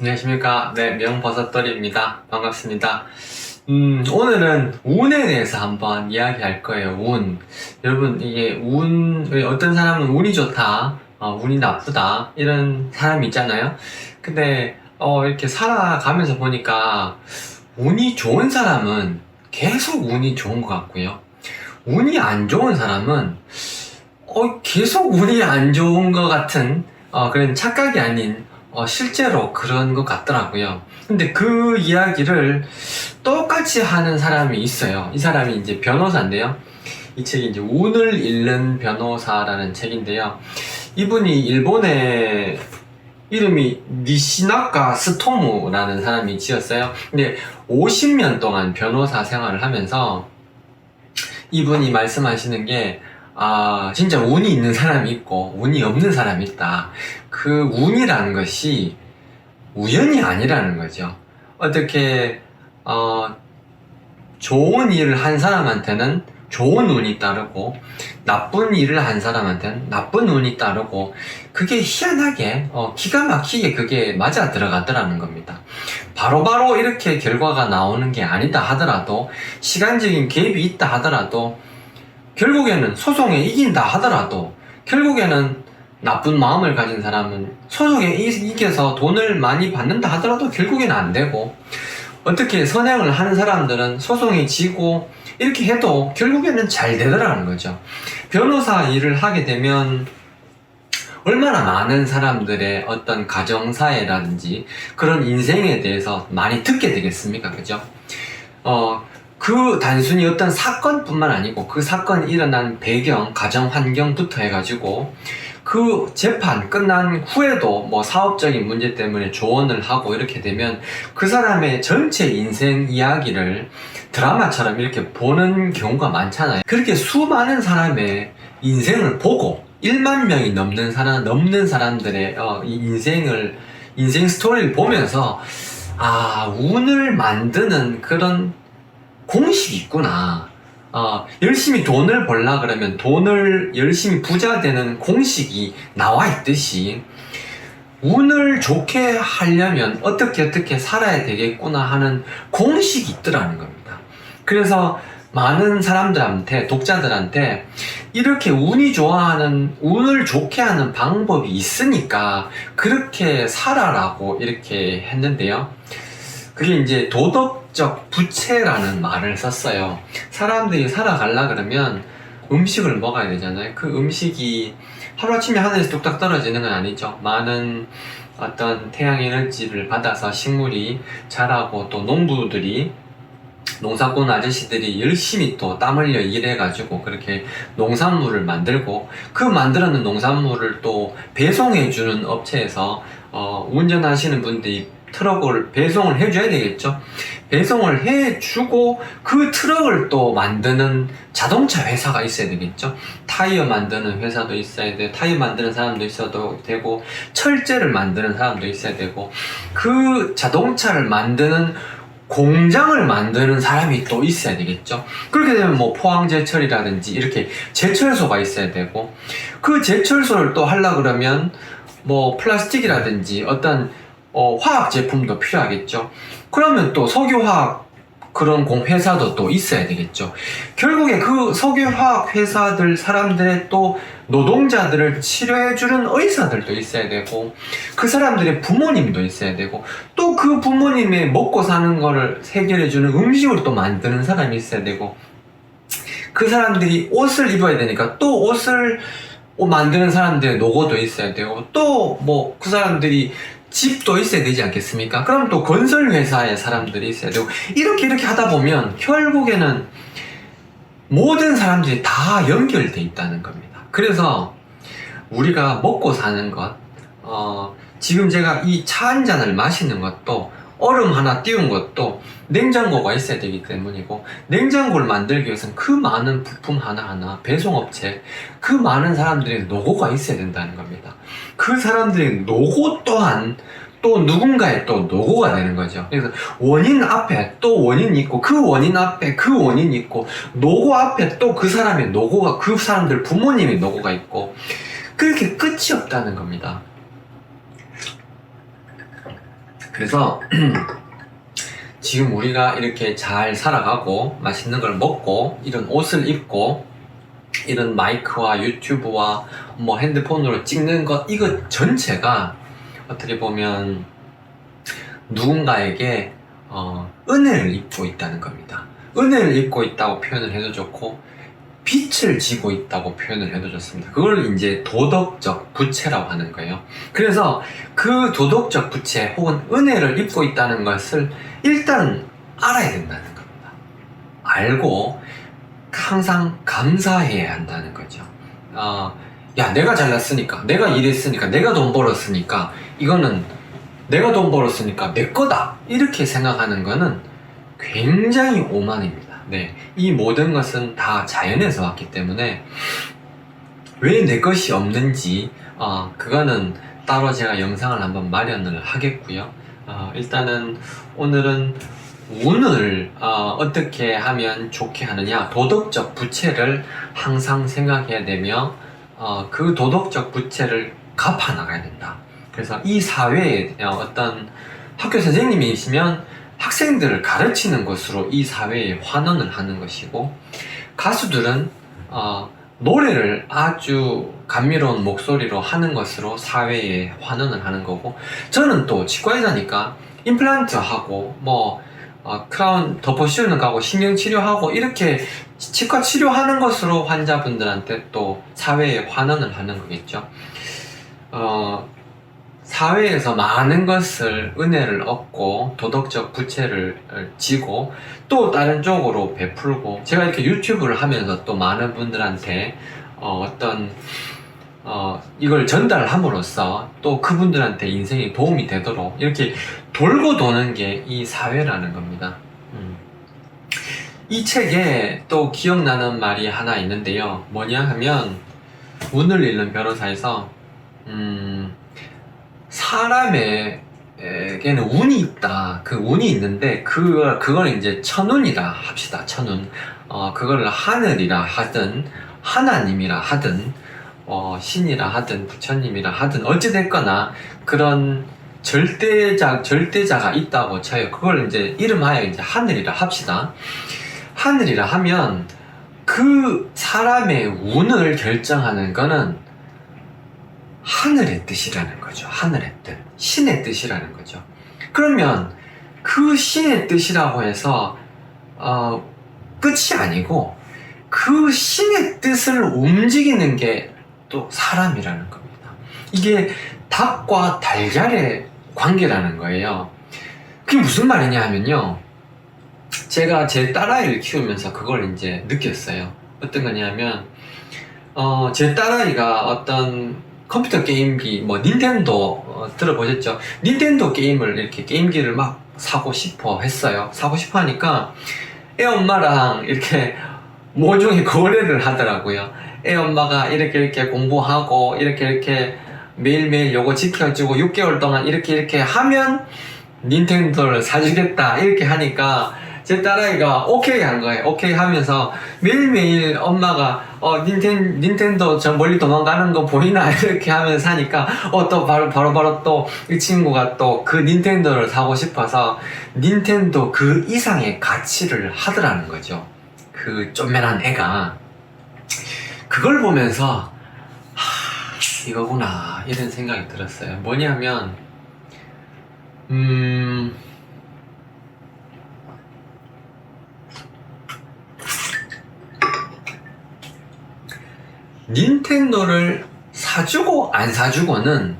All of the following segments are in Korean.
안녕하십니까. 네, 명버섯돌이입니다. 반갑습니다. 음, 오늘은 운에 대해서 한번 이야기할 거예요. 운. 여러분, 이게 운, 어떤 사람은 운이 좋다, 어, 운이 나쁘다, 이런 사람이 있잖아요. 근데, 어, 이렇게 살아가면서 보니까, 운이 좋은 사람은 계속 운이 좋은 것 같고요. 운이 안 좋은 사람은, 어, 계속 운이 안 좋은 것 같은, 어, 그런 착각이 아닌, 어, 실제로 그런 것 같더라고요. 근데 그 이야기를 똑같이 하는 사람이 있어요. 이 사람이 이제 변호사인데요. 이 책이 이제 운을 잃는 변호사라는 책인데요. 이분이 일본의 이름이 니시나카 스토무라는 사람이 지었어요. 근데 50년 동안 변호사 생활을 하면서 이분이 말씀하시는 게 아, 진짜 운이 있는 사람이 있고, 운이 없는 사람이 있다. 그 운이라는 것이 우연이 아니라는 거죠. 어떻게, 어, 좋은 일을 한 사람한테는 좋은 운이 따르고, 나쁜 일을 한 사람한테는 나쁜 운이 따르고, 그게 희한하게, 어, 기가 막히게 그게 맞아 들어가더라는 겁니다. 바로바로 바로 이렇게 결과가 나오는 게 아니다 하더라도, 시간적인 갭이 있다 하더라도, 결국에는 소송에 이긴다 하더라도 결국에는 나쁜 마음을 가진 사람은 소송에 이- 이겨서 돈을 많이 받는다 하더라도 결국에는 안 되고 어떻게 선행을 하는 사람들은 소송에 지고 이렇게 해도 결국에는 잘 되더라는 거죠. 변호사 일을 하게 되면 얼마나 많은 사람들의 어떤 가정사회라든지 그런 인생에 대해서 많이 듣게 되겠습니까? 그죠? 어, 그 단순히 어떤 사건뿐만 아니고 그 사건이 일어난 배경, 가정 환경부터 해가지고 그 재판 끝난 후에도 뭐 사업적인 문제 때문에 조언을 하고 이렇게 되면 그 사람의 전체 인생 이야기를 드라마처럼 이렇게 보는 경우가 많잖아요. 그렇게 수많은 사람의 인생을 보고 1만 명이 넘는 사람, 넘는 사람들의 어, 이 인생을, 인생 스토리를 보면서 아, 운을 만드는 그런 공식이 있구나. 어, 열심히 돈을 벌라 그러면 돈을 열심히 부자 되는 공식이 나와 있듯이 운을 좋게 하려면 어떻게 어떻게 살아야 되겠구나 하는 공식이 있더라는 겁니다. 그래서 많은 사람들한테, 독자들한테 이렇게 운이 좋아하는, 운을 좋게 하는 방법이 있으니까 그렇게 살아라고 이렇게 했는데요. 그게 이제 도덕 적 부채라는 말을 썼어요. 사람들이 살아가려 그러면 음식을 먹어야 되잖아요. 그 음식이 하루아침에 하늘에서 뚝딱 떨어지는 건 아니죠. 많은 어떤 태양 에너지를 받아서 식물이 자라고 또 농부들이 농사꾼 아저씨들이 열심히 또 땀 흘려 일해가지고 그렇게 농산물을 만들고 그 만들어낸 농산물을 또 배송해주는 업체에서 어, 운전하시는 분들이 트럭을 배송을 해줘야 되겠죠. 배송을 해주고 그 트럭을 또 만드는 자동차 회사가 있어야 되겠죠. 타이어 만드는 회사도 있어야 돼. 타이어 만드는 사람도 있어도 되고 철제를 만드는 사람도 있어야 되고 그 자동차를 만드는 공장을 만드는 사람이 또 있어야 되겠죠. 그렇게 되면 뭐 포항제철이라든지 이렇게 제철소가 있어야 되고 그 제철소를 또 하려 그러면 뭐 플라스틱이라든지 어떤 어, 화학 제품도 필요하겠죠. 그러면 또 석유화학 그런 공 회사도 또 있어야 되겠죠. 결국에 그 석유화학 회사들 사람들의 또 노동자들을 치료해주는 의사들도 있어야 되고 그 사람들의 부모님도 있어야 되고 또 그 부모님의 먹고 사는 거를 해결해주는 음식을 또 만드는 사람이 있어야 되고 그 사람들이 옷을 입어야 되니까 또 옷을 옷 만드는 사람들의 노고도 있어야 되고 또 뭐 그 사람들이 집도 있어야 되지 않겠습니까? 그럼 또 건설 회사의 사람들이 있어야 되고 이렇게 이렇게 하다 보면 결국에는 모든 사람들이 다 연결돼 있다는 겁니다. 그래서 우리가 먹고 사는 것, 어, 지금 제가 이 차 한 잔을 마시는 것도 얼음 하나 띄운 것도 냉장고가 있어야 되기 때문이고 냉장고를 만들기 위해서는 그 많은 부품 하나하나 배송업체 그 많은 사람들의 노고가 있어야 된다는 겁니다. 그 사람들의 노고 또한 또 누군가의 또 노고가 되는 거죠. 그래서 원인 앞에 또 원인이 있고 그 원인 앞에 그 원인이 있고 노고 앞에 또 그 사람의 노고가 그 사람들 부모님의 노고가 있고 그렇게 끝이 없다는 겁니다. 그래서 지금 우리가 이렇게 잘 살아가고 맛있는 걸 먹고 이런 옷을 입고 이런 마이크와 유튜브와 뭐 핸드폰으로 찍는 것 이거 전체가 어떻게 보면 누군가에게 어, 은혜를 입고 있다는 겁니다. 은혜를 입고 있다고 표현을 해도 좋고 빛을 지고 있다고 표현을 해도 좋습니다. 그걸 이제 도덕적 부채라고 하는 거예요. 그래서 그 도덕적 부채 혹은 은혜를 입고 있다는 것을 일단 알아야 된다는 겁니다. 알고 항상 감사해야 한다는 거죠. 어, 야, 내가 잘났으니까, 내가 일했으니까, 내가 돈 벌었으니까, 이거는 내가 돈 벌었으니까 내 거다. 이렇게 생각하는 거는 굉장히 오만입니다. 네. 이 모든 것은 다 자연에서 왔기 때문에 왜 내 것이 없는지, 어, 그거는 따로 제가 영상을 한번 마련을 하겠고요. 어, 일단은 오늘은 운을 어, 어떻게 하면 좋게 하느냐 도덕적 부채를 항상 생각해야 되며 어, 그 도덕적 부채를 갚아 나가야 된다. 그래서 이 사회에 어, 어떤 학교 선생님이시면 학생들을 가르치는 것으로 이 사회에 환원을 하는 것이고 가수들은 어, 노래를 아주 감미로운 목소리로 하는 것으로 사회에 환원을 하는 거고 저는 또 치과의사니까 임플란트 하고 뭐 어, 크라운 덮어 씌우는 거하고 신경 치료하고 이렇게 치과 치료하는 것으로 환자분들한테 또 사회에 환원을 하는 거겠죠. 어, 사회에서 많은 것을 은혜를 얻고 도덕적 부채를 지고 또 다른 쪽으로 베풀고 제가 이렇게 유튜브를 하면서 또 많은 분들한테 어, 어떤 어, 이걸 전달함으로써 또 그분들한테 인생에 도움이 되도록 이렇게 돌고 도는 게 이 사회라는 겁니다. 음. 이 책에 또 기억나는 말이 하나 있는데요. 뭐냐 하면 운을 잃는 변호사에서 음, 사람에게는 운이 있다. 그 운이 있는데 그 그걸 이제 천운이라 합시다. 천운. 어, 그걸 하늘이라 하든 하나님이라 하든 어, 신이라 하든 부처님이라 하든 어찌 됐거나 그런 절대자, 절대자가 있다고 쳐요. 그걸 이제 이름하여 이제 하늘이라 합시다. 하늘이라 하면 그 사람의 운을 결정하는 거는 하늘의 뜻이라는 거죠. 하늘의 뜻. 신의 뜻이라는 거죠. 그러면 그 신의 뜻이라고 해서, 어, 끝이 아니고 그 신의 뜻을 움직이는 게 또 사람이라는 겁니다. 이게 닭과 달걀의 관계라는 거예요. 그게 무슨 말이냐 하면요. 제가 제 딸아이를 키우면서 그걸 이제 느꼈어요. 어떤 거냐면, 어, 제 딸아이가 어떤 컴퓨터 게임기, 뭐, 닌텐도, 어, 들어보셨죠? 닌텐도 게임을 이렇게 게임기를 막 사고 싶어 했어요. 사고 싶어 하니까, 애 엄마랑 이렇게 모종의 거래를 하더라고요. 애 엄마가 이렇게 이렇게 공부하고, 이렇게 이렇게 매일매일 요거 지켜주고 6개월 동안 이렇게 이렇게 하면 닌텐도를 사주겠다 이렇게 하니까 제 딸아이가 오케이 한 거예요. 오케이 하면서 매일매일 엄마가 어 닌텐 닌텐도 저 멀리 도망가는 거 보이나 이렇게 하면서 하니까 어 또 바로 바로 바로 또 이 친구가 또 그 닌텐도를 사고 싶어서 닌텐도 그 이상의 가치를 하더라는 거죠. 그 쪼매난 애가 그걸 보면서 이거구나 이런 생각이 들었어요. 뭐냐면 음 닌텐도를 사주고 안 사주고는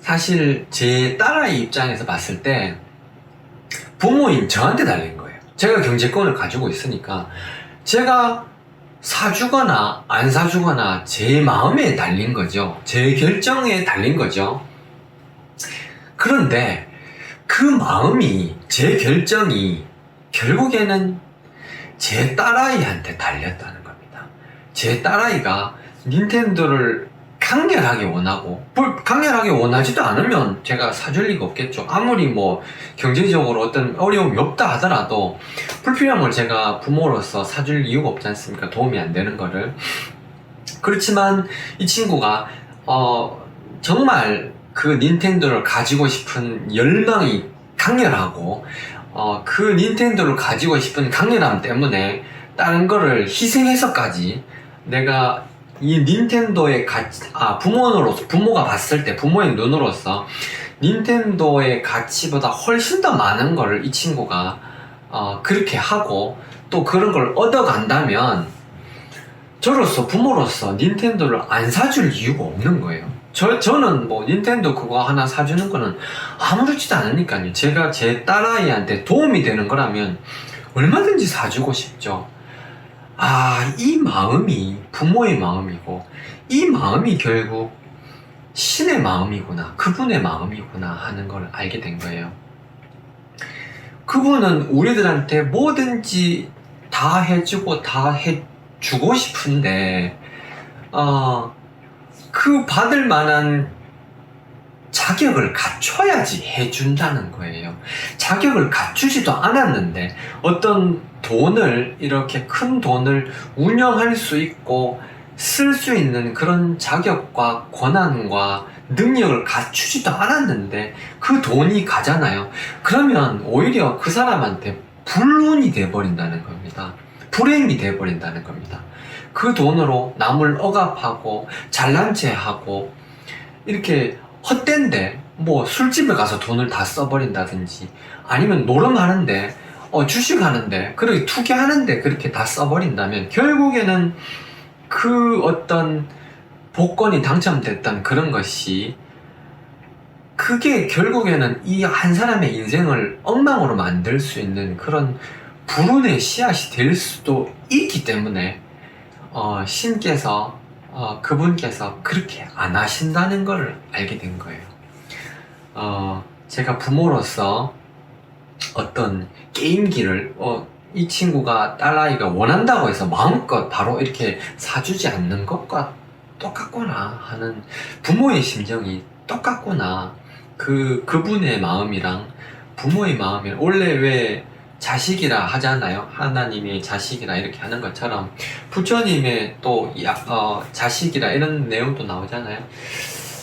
사실 제 딸아이 입장에서 봤을 때 부모인 저한테 달린 거예요. 제가 경제권을 가지고 있으니까 제가 사주거나 안 사주거나 제 마음에 달린 거죠. 제 결정에 달린 거죠. 그런데 그 마음이, 제 결정이 결국에는 제 딸아이한테 달렸다는 겁니다. 제 딸아이가 닌텐도를 강렬하게 원하고, 불- 강렬하게 원하지도 않으면 제가 사줄 리가 없겠죠. 아무리 뭐 경제적으로 어떤 어려움이 없다 하더라도 불필요한 걸 제가 부모로서 사줄 이유가 없지 않습니까? 도움이 안 되는 거를. 그렇지만 이 친구가 어 정말 그 닌텐도를 가지고 싶은 열망이 강렬하고 어, 그 닌텐도를 가지고 싶은 강렬함 때문에 다른 거를 희생해서까지 내가 이 닌텐도의 가치, 아, 부모로서, 부모가 봤을 때, 부모의 눈으로서, 닌텐도의 가치보다 훨씬 더 많은 거를 이 친구가, 어, 그렇게 하고, 또 그런 걸 얻어간다면, 저로서, 부모로서 닌텐도를 안 사줄 이유가 없는 거예요. 저, 저는 뭐, 닌텐도 그거 하나 사주는 거는 아무렇지도 않으니까요. 제가 제 딸아이한테 도움이 되는 거라면, 얼마든지 사주고 싶죠. 아, 이 마음이 부모의 마음이고, 이 마음이 결국 신의 마음이구나, 그분의 마음이구나 하는 걸 알게 된 거예요. 그분은 우리들한테 뭐든지 다 해주고 다 해주고 싶은데, 어, 그 받을 만한 자격을 갖춰야지 해준다는 거예요. 자격을 갖추지도 않았는데 어떤 돈을 이렇게 큰 돈을 운영할 수 있고 쓸 수 있는 그런 자격과 권한과 능력을 갖추지도 않았는데 그 돈이 가잖아요. 그러면 오히려 그 사람한테 불운이 돼버린다는 겁니다. 불행이 돼버린다는 겁니다. 그 돈으로 남을 억압하고 잘난 체 하고 이렇게 헛된데 뭐 술집에 가서 돈을 다 써버린다든지 아니면 노름하는데 어, 주식하는데 그렇게 투기하는데 그렇게 다 써버린다면 결국에는 그 어떤 복권이 당첨됐던 그런 것이 그게 결국에는 이 한 사람의 인생을 엉망으로 만들 수 있는 그런 불운의 씨앗이 될 수도 있기 때문에 어, 신께서 어, 그분께서 그렇게 안 하신다는 걸 알게 된 거예요. 어, 제가 부모로서 어떤 게임기를 어, 이 친구가 딸아이가 원한다고 해서 마음껏 바로 이렇게 사주지 않는 것과 똑같구나 하는 부모의 심정이 똑같구나 그 그분의 마음이랑 부모의 마음이랑 원래 왜 자식이라 하잖아요? 하나님이 자식이라 이렇게 하는 것처럼 부처님의 또 야, 어, 자식이라 이런 내용도 나오잖아요.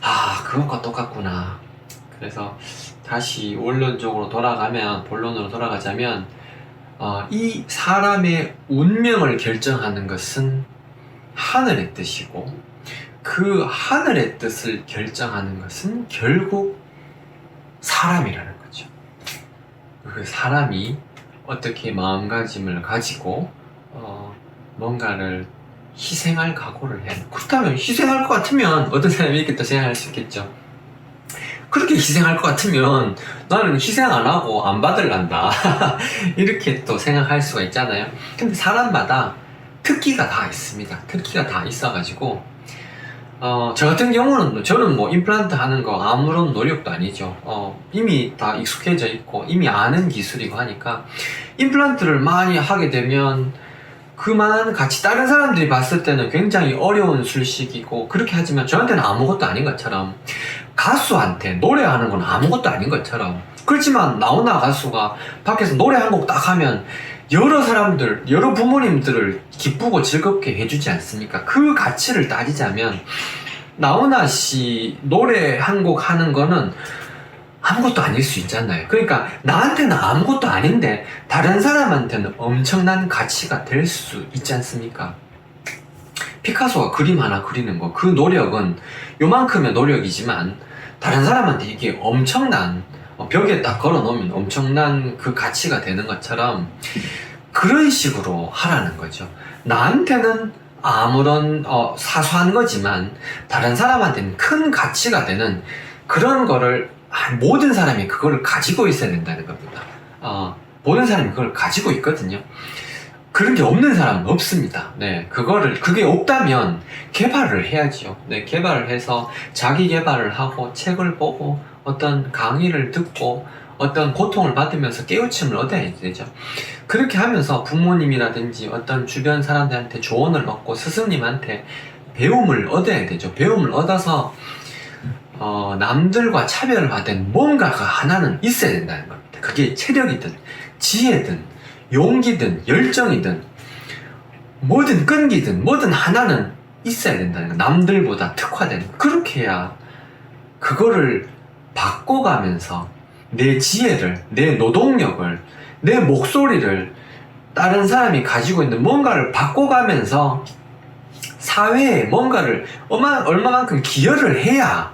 아 그것과 똑같구나. 그래서 다시 원론적으로 돌아가면 본론으로 돌아가자면 어, 이 사람의 운명을 결정하는 것은 하늘의 뜻이고 그 하늘의 뜻을 결정하는 것은 결국 사람이라는 거죠. 그 사람이 어떻게 마음가짐을 가지고 어, 뭔가를 희생할 각오를 돼. 그렇다면 희생할 것 같으면 어떤 사람이 이렇게 또 생각할 수 있겠죠. 그렇게 희생할 것 같으면 나는 희생 안 하고 안 받을란다. 이렇게 또 생각할 수가 있잖아요. 근데 사람마다 특기가 다 있습니다. 특기가 다 있어가지고, 어, 저 같은 경우는, 저는 뭐 임플란트 하는 거 아무런 노력도 아니죠. 어, 이미 다 익숙해져 있고, 이미 아는 기술이고 하니까, 임플란트를 많이 하게 되면, 그만 같이 다른 사람들이 봤을 때는 굉장히 어려운 술식이고, 그렇게 하지만 저한테는 아무것도 아닌 것처럼, 가수한테 노래하는 건 아무것도 아닌 것처럼 그렇지만 나훈아 가수가 밖에서 노래 한 곡 딱 하면 여러 사람들, 여러 부모님들을 기쁘고 즐겁게 해주지 않습니까? 그 가치를 따지자면 나훈아 씨 노래 한 곡 하는 거는 아무것도 아닐 수 있잖아요. 그러니까 나한테는 아무것도 아닌데 다른 사람한테는 엄청난 가치가 될 수 있지 않습니까? 피카소가 그림 하나 그리는 거, 그 노력은 요만큼의 노력이지만 다른 사람한테 이게 엄청난 어, 벽에 딱 걸어 놓으면 엄청난 그 가치가 되는 것처럼 그런 식으로 하라는 거죠. 나한테는 아무런 어, 사소한 거지만 다른 사람한테는 큰 가치가 되는 그런 거를 아, 모든 사람이 그거를 가지고 있어야 된다는 겁니다. 어, 모든 사람이 그걸 가지고 있거든요. 그런 게 없는 사람은 없습니다. 네, 그거를 그게 없다면 개발을 해야지요. 네, 개발을 해서 자기 개발을 하고 책을 보고 어떤 강의를 듣고 어떤 고통을 받으면서 깨우침을 얻어야 되죠. 그렇게 하면서 부모님이라든지 어떤 주변 사람들한테 조언을 얻고 스승님한테 배움을 얻어야 되죠. 배움을 얻어서 어, 남들과 받은 뭔가가 하나는 있어야 된다는 겁니다. 그게 체력이든 지혜든 용기든 열정이든 뭐든 끈기든 뭐든 하나는 있어야 된다는 거. 남들보다 특화된 그렇게 해야 그거를 바꿔가면서 내 지혜를, 내 노동력을, 내 목소리를 다른 사람이 가지고 있는 뭔가를 바꿔가면서 사회에 뭔가를 얼마, 얼마만큼 기여를 해야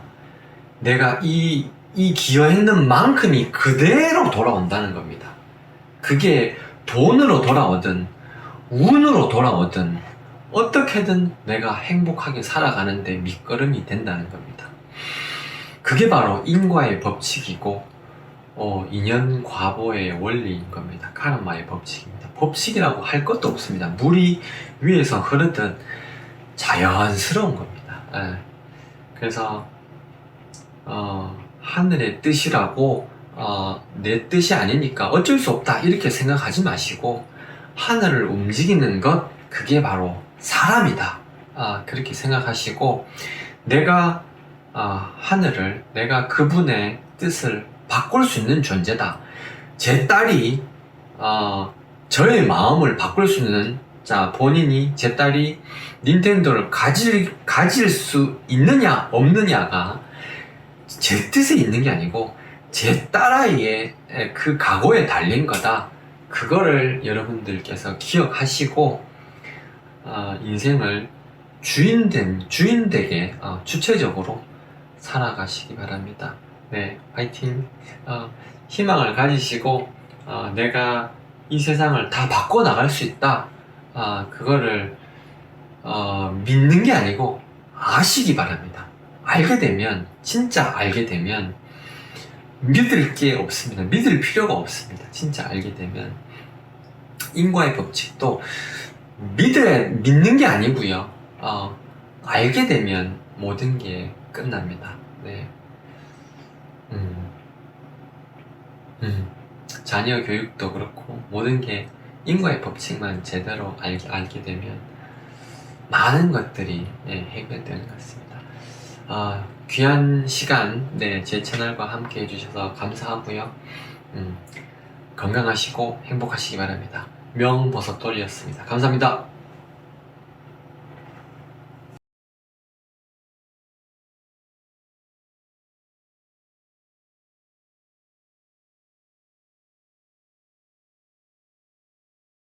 내가 이, 이 기여했는 만큼이 그대로 돌아온다는 겁니다. 그게 돈으로 돌아오든, 운으로 돌아오든, 어떻게든 내가 행복하게 살아가는데 밑거름이 된다는 겁니다. 그게 바로 인과의 법칙이고, 어, 인연 과보의 원리인 겁니다. 카르마의 법칙입니다. 법칙이라고 할 것도 없습니다. 물이 위에서 흐르듯 자연스러운 겁니다. 예. 그래서 어, 하늘의 뜻이라고 어, 내 뜻이 아니니까 어쩔 수 없다 이렇게 생각하지 마시고 하늘을 움직이는 것 그게 바로 사람이다. 아, 그렇게 생각하시고 내가 아, 하늘을 내가 그분의 뜻을 바꿀 수 있는 존재다. 제 딸이 어, 저의 마음을 바꿀 수 있는 자 본인이 제 딸이 닌텐도를 가질 가질 수 있느냐 없느냐가 제 뜻에 있는 게 아니고 제 딸아이의 그 각오에 달린 거다. 그거를 여러분들께서 기억하시고 어, 인생을 주인된 주인되게 어, 주체적으로 살아가시기 바랍니다. 네, 화이팅. 어, 희망을 가지시고 어, 내가 이 세상을 다 바꿔 나갈 수 있다. 아, 그거를 어, 믿는 게 아니고 아시기 바랍니다. 알게 되면 진짜 알게 되면 믿을 게 없습니다. 믿을 필요가 없습니다. 진짜 알게 되면 인과의 법칙도 믿을 믿는 게 아니고요. 어, 알게 되면 모든 게 끝납니다. 네. 음. 음. 자녀 교육도 그렇고 모든 게 인과의 법칙만 제대로 알게, 알게 되면 많은 것들이 예, 해결되는 것 같습니다. 아, 귀한 시간 네, 제 채널과 함께 해주셔서 감사하고요. 음, 건강하시고 행복하시기 바랍니다. 명버섯돌이었습니다. 감사합니다.